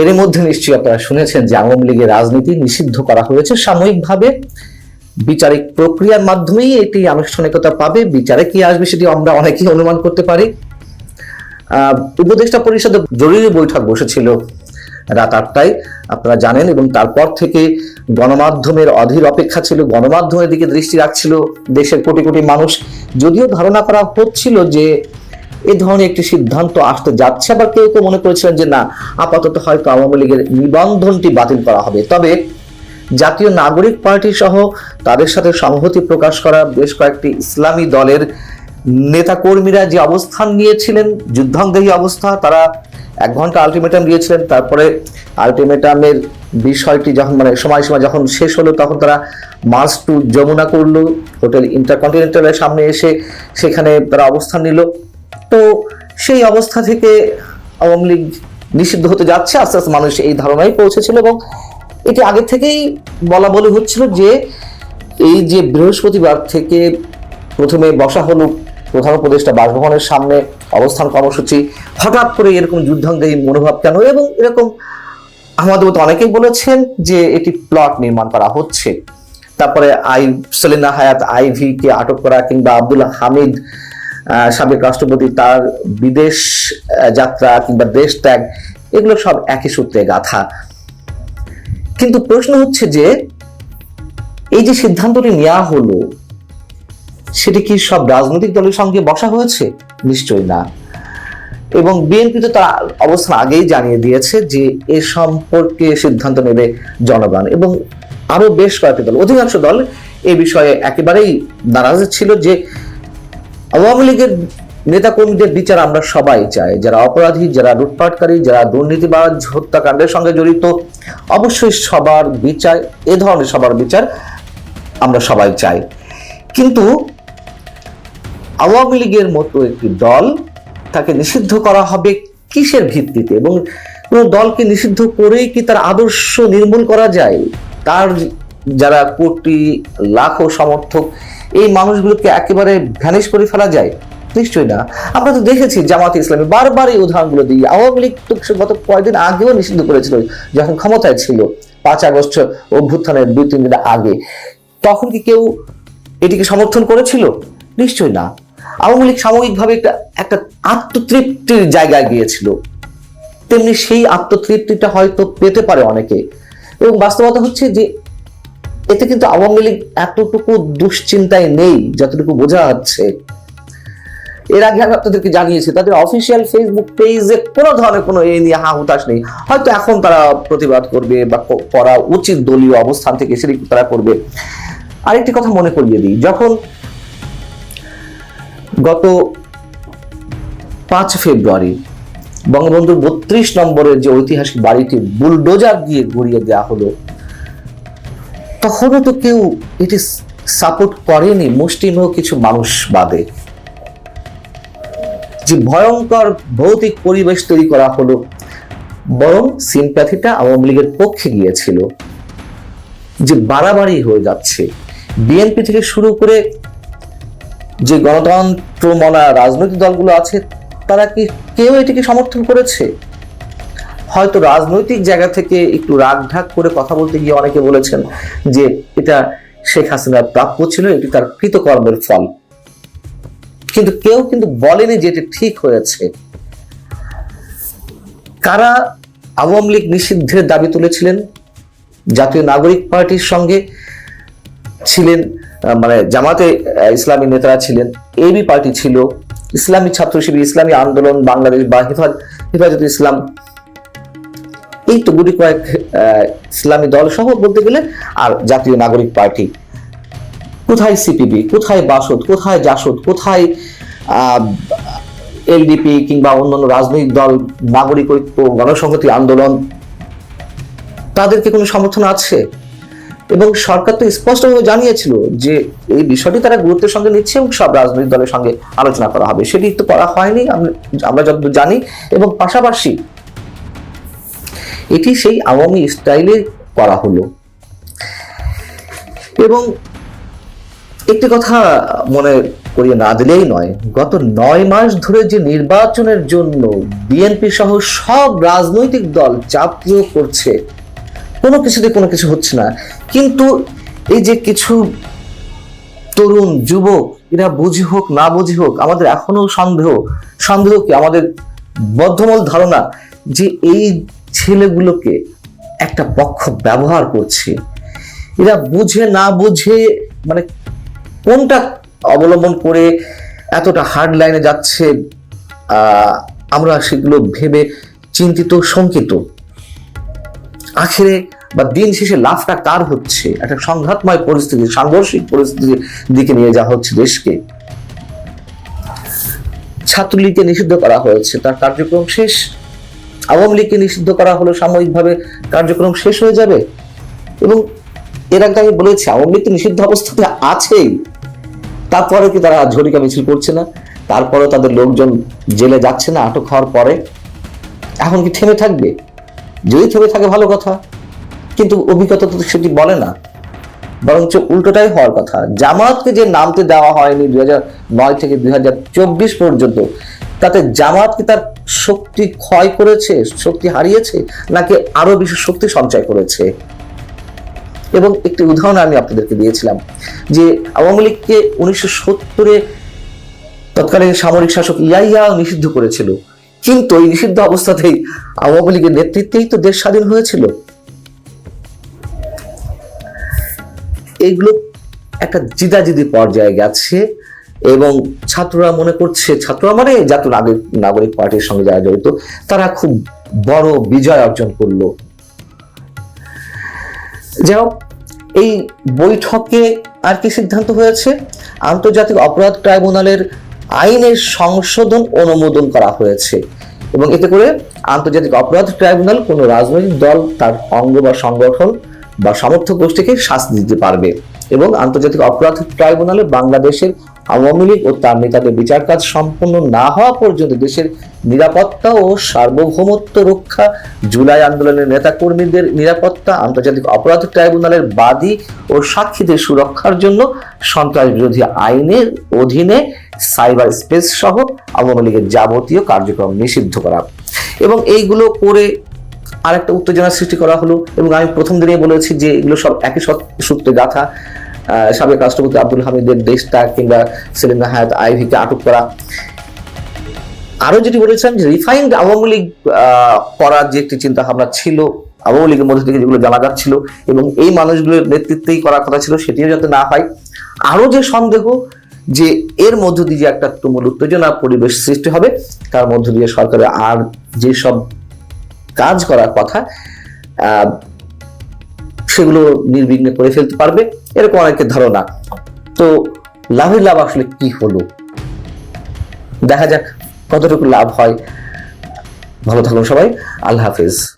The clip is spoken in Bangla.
এর মধ্যে নিশ্চয়ই আপনারা শুনেছেন যে আওয়ামী লীগের রাজনীতি নিষিদ্ধ করা হয়েছে। সাময়িকভাবে বিচারিক প্রক্রিয়ার মাধ্যমেই এটি আনুষ্ঠানিকতা পাবে। বিচারে কি আসবে সেটি আমরা অনেকেই অনুমান করতে পারি। উপদেষ্টা পরিষদে জরুরি বৈঠক বসেছিল রাত আটটায়। আপনারা জানেন এবং তারপর থেকে গণমাধ্যমের অধীর অপেক্ষা ছিল, গণমাধ্যমের দিকে দৃষ্টি রাখছিল দেশের কোটি কোটি মানুষ। যদিও ধারণা করা হচ্ছিল যে এ ধরনের একটি সিদ্ধান্ত আসতে যাচ্ছে আবার কেউ কেউ মনে করেছিলেন যে না, আপাতত হয়তো আওয়ামী লীগের নিবন্ধনটি বাতিল করা হবে। তবে জাতীয় নাগরিক পার্টি সহ তাদের সাথে সংহতি প্রকাশ করা বেশ কয়েকটি ইসলামী দলের নেতাকর্মীরা যে অবস্থান নিয়েছিলেন যুদ্ধাঙ্গহী অবস্থা, তারা এক ঘণ্টা আলটিমেটাম দিয়েছিলেন, তারপরে আলটিমেটামের বিষয়টি যখন মানে সময়সীমা যখন শেষ হলো, তখন তারা মার্চ টু যমুনা করল, হোটেল ইন্টারকন্টিনেন্টালের সামনে এসে সেখানে তারা অবস্থান নিল। তো সেই অবস্থা থেকে আওয়ামী লীগ নিষিদ্ধ হতে যাচ্ছে। আস্তে আস্তে মানুষ এই ধারণায় পৌঁছেছিল এবং এটি আগে থেকেই বলা বলে হচ্ছিল যে এই যে বৃহস্পতিবার থেকে প্রথমে বসা হলো প্রধান উপদেষ্টা বাসভবনের সামনে অবস্থান কর্মসূচি। হঠাৎ করে এরকম যুদ্ধাঙ্গী মনোভাব কেন? এবং এরকম আমাদের মতো অনেকেই বলেছেন যে এটি প্লট নির্মাণ করা হচ্ছে। তারপরে আই সেলিনা হায়াত আইভি কে আটক করা কিংবা আব্দুল হামিদ সাবেক রাষ্ট্রপতি তার বিদেশ যাত্রা কিংবা দেশ ত্যাগ, এগুলো সব একই সূত্রে গাথা। কিন্তু প্রশ্ন হচ্ছে যে, এই যে সিদ্ধান্তটি নেওয়া হলো, সেটি কি সব রাজনৈতিক দলের সঙ্গে বসা হয়েছে? নিশ্চয়ই না। এবং বিএনপি তো তার অবস্থান আগেই জানিয়ে দিয়েছে যে, এ সম্পর্কে সিদ্ধান্ত নেবে জনগণ। এবং আরও বেশ কয়েকটি দল, অধিকাংশ দল এ বিষয়ে একেবারেই নারাজ ছিল যে আওয়ামী লীগের নেতাকর্মীদের বিচার আমরা সবাই চাই। যারা অপরাধী, যারা লুটপাটকারী, যারা দুর্নীতিবাজ, হত্যাকাণ্ডের সঙ্গে জড়িত, অবশ্যই সবার বিচার, এ ধরনের সবার বিচার আমরা সবাই চাই। কিন্তু আওয়ামী লীগের মতো একটি দল তাকে নিষিদ্ধ করা হবে কিসের ভিত্তিতে? এবং কোন দলকে নিষিদ্ধ করেই কি তার আদর্শ নির্মূল করা যায়? তার যারা কোটি, লাখো সমর্থক এই মানুষগুলোকে একেবারে ভ্যানিশ করে ফেলা যায়? নিশ্চয়ই না। আমরা তো দেখেছি জামাত ইসলামী বারবার এই উদাহরণগুলো দিই আওয়ামী লীগ তো গত কয়েকদিন আগেও নিষিদ্ধ করেছিল যখন ক্ষমতায় ছিল, পাঁচ আগস্ট অভ্যুত্থানের দুই, তিন দিন আগে। তখন কি কেউ এটিকে সমর্থন করেছিল? নিশ্চয়ই না। আওয়ামী লীগ সাময়িকভাবে একটা একটা আত্মতৃপ্তির জায়গায় গিয়েছিল। তেমনি সেই আত্মতৃপ্তিটা হয়তো পেতে পারে অনেকে। এবং বাস্তবতা হচ্ছে যে এতে কিন্তু আওয়ামী লীগ এতটুকু দুশ্চিন্তায় নেই, যতটুকু বোঝা যাচ্ছে। এর আগে আমি আপনাদেরকে জানিয়েছি, তাদের অফিসিয়াল ফেসবুক পেজে কোনো ধরনের কোনো এ নিয়ে হা হুতাশ নেই। হয়তো এখন তারা প্রতিবাদ করবে বা করা উচিত দলীয় অবস্থান থেকে সেটি তারা করবে। আরেকটি কথা মনে করিয়ে দিই, যখন গত পাঁচ ফেব্রুয়ারি বঙ্গবন্ধুর বত্রিশ নম্বরের যে ঐতিহাসিক বাড়িটি বুলডোজার দিয়ে গড়িয়ে দেওয়া হলো তখনও তো কেউ এটি সাপোর্ট করেনি। মুষ্টিমেয় কিছু মানুষ বাদে। যে ভয়ঙ্কর ভৌতিক পরিবেশ তৈরি করা হলো, বরং সিম্প্যাথিটা আওয়ামী লীগের পক্ষে গিয়েছিল, যে বাড়াবাড়ি হয়ে যাচ্ছে। বিএনপি থেকে শুরু করে যে গণতন্ত্র মনা রাজনৈতিক দলগুলো আছে, তারা কি কেউ এটিকে সমর্থন করেছে? হয়তো রাজনৈতিক জায়গা থেকে একটু রাগ ঢাক করে কথা বলতে গিয়ে অনেকে বলেছেন যে এটা শেখ হাসিনার প্রাপ্য ছিল, এটি তার কৃতকর্মের ফল। কিন্তু কেউ কিন্তু বলেনি যে এটি ঠিক হয়েছে। কারা আওয়ামী লীগ নিষিদ্ধের দাবি তুলেছিলেন? জাতীয় নাগরিক পার্টির সঙ্গে ছিলেন মানে জামাতে ইসলামী নেতারা ছিলেন, এবি পার্টি ছিল, ইসলামী ছাত্র শিবির ইসলামী আন্দোলন, বাংলাদেশ বা হেফাজত ইসলাম এই তো গুটি কয়েক ইসলামী দল সহ বলতে গেলে আর জাতীয় নাগরিক পার্টি। কোথায় সিপিবি কোথায় বাসদ? কোথায় জাসদ? কোথায় এলডিপি কিংবা অন্যান্য রাজনৈতিক দল, নাগরিক ঐক্য, গণসংহতি আন্দোলন তাদেরকে কোনো সমর্থন আছে? এবং সরকার তো স্পষ্টভাবে জানিয়েছিল যে এই বিষয়টি তারা গুরুত্বের সঙ্গে নিচ্ছে এবং সব রাজনৈতিক দলের সঙ্গে আলোচনা করা হবে। সেটি তো করা হয়নি, আম- আমরা যতদূর জানি। এবং পাশাপাশি এটি সেই আওয়ামী স্টাইলে করা হলো। এবং একটি কথা মনে করিয়ে না দিলেই নয়, গত নয় মাস ধরে যে নির্বাচনের জন্য বিএনপি সহ সব রাজনৈতিক দল চাপ প্রয়োগ করছে, কোনো কিছুতে কোনো কিছু হচ্ছে না। কিন্তু এই যে কিছু তরুণ যুবক, এরা বুঝি হোক না বুঝি হোক, আমাদের এখনও সন্দেহ। সন্দেহ কি আমাদের বদ্ধমূল ধারণা যে এই ছেলেগুলোকে একটা পক্ষ ব্যবহার করছে। এরা বুঝে না বুঝে মানে কোনটা অবলম্বন করে এতটা হার্ড লাইনে যাচ্ছে আমরা সেগুলো ভেবে চিন্তিত, শঙ্কিত। আখেরে বা দিন শেষে লাভটা কার হচ্ছে? একটা সংঘাতময় পরিস্থিতি, সাংঘর্ষিক পরিস্থিতির দিকে নিয়ে যাওয়া হচ্ছে দেশকে। ছাত্রলীগকে নিষিদ্ধ করা হয়েছে, তার কার্যক্রম শেষ। আওয়ামী লীগকে নিষিদ্ধ করা হলো, সাময়িকভাবে কার্যক্রম শেষ হয়ে যাবে। এবং এর আগে আমি বলেছি, আওয়ামী লীগ তো নিষিদ্ধ অবস্থাতে আছেই। তারপরে কি তারা ঝরিকা মিছিল করছে না? তারপরে তাদের লোকজন জেলে যাচ্ছে না, আটক হওয়ার পরে। এখন কি থেমে থাকবে? যদি থেমে থাকে, ভালো কথা। কিন্তু অভিজ্ঞতা তো সেটি বলে না। বরঞ্চ উল্টোটাই হওয়ার কথা। জামাতকে যে নামতে দেওয়া হয়নি দুই নয় থেকে দুই হাজার চব্বিশ পর্যন্ত তাতে জামাত কি তার শক্তি ক্ষয় করেছে, শক্তি হারিয়েছে, নাকি আরও বেশি শক্তি সঞ্চয় করেছে? এবং একটি উদাহরণ আমি আপনাদেরকে দিয়েছিলাম যে আওয়ামী লীগকে উনিশশো সত্তরে তৎকালীন সামরিক শাসক ইয়াইয়া নিষিদ্ধ করেছিল। কিন্তু এই নিষিদ্ধ অবস্থাতেই আওয়ামী লীগের নেতৃত্বেই তো দেশ স্বাধীন হয়েছিল। এগুলো একটা জিদাজিদি পর্যায়ে গেছে। এবং ছাত্ররা মনে করছে ছাত্ররা মানে জাতীয় নাগরিক নাগরিক পার্টির সঙ্গে যারা জড়িত তারা খুব বড় বিজয় অর্জন করল। যাই হোক, এই বৈঠকে আর কি সিদ্ধান্ত হয়েছে? আন্তর্জাতিক অপরাধ ট্রাইব্যুনালের আইনের সংশোধন অনুমোদন করা হয়েছে এবং এতে করে আন্তর্জাতিক অপরাধ ট্রাইব্যুনাল কোনো রাজনৈতিক দল তার অঙ্গ বা সংগঠন বা সমর্থক গোষ্ঠীকে শাস্তি দিতে পারবে। এবং আন্তর্জাতিক অপরাধ ট্রাইব্যুনালে বাংলাদেশের আওয়ামী লীগ ও তার নেতাদের বিচার কাজ সম্পন্ন না হওয়া পর্যন্ত দেশের নিরাপত্তা ও সার্বভৌমত্ব রক্ষা, জুলাই আন্দোলনের নেতাকর্মীদের নিরাপত্তা, আন্তর্জাতিক অপরাধ ট্রাইব্যুনালের বাদী ও সাক্ষীদের সুরক্ষার জন্য সন্ত্রাস বিরোধী আইনের অধীনে সাইবার স্পেস সহ আওয়ামী লীগের যাবতীয় কার্যক্রম নিষিদ্ধ করা। এবং এইগুলো করে আরেকটা উত্তেজনা সৃষ্টি করা হলো এবং আমি প্রথম দিনেই বলেছি যে এগুলো সব একই সূত্রে গাথা। সাবেক রাষ্ট্রপতি আব্দুল হামিদের দেশটা কিংবা সেলিনা হায়াত আইভিকে আটক করা। আরও যেটি বলেছেন যে রিফাইন্ড আওয়ামী লীগ করার যে একটি চিন্তা ভাবনা ছিল, আওয়ামী লীগের মধ্যে থেকে যেগুলো জানা যাচ্ছিল এবং এই মানুষগুলোর নেতৃত্বেই করার কথা ছিল সেটিও যাতে না হয়। আরও যে সন্দেহ যে এর মধ্য দিয়ে একটা তুমুল উত্তেজনা পরিবেশ সৃষ্টি হবে, তার মধ্য দিয়ে সরকারের আর যেসব কাজ করার কথা সেগুলো নির্বিঘ্নে করে ফেলতে পারবে, এরকম অনেকের ধারণা। তো লাভের লাভ আসলে কি হলো? দেখা যাক কতটুকু লাভ হয়। ভালো থাকুন সবাই, আল্লাহ হাফিজ।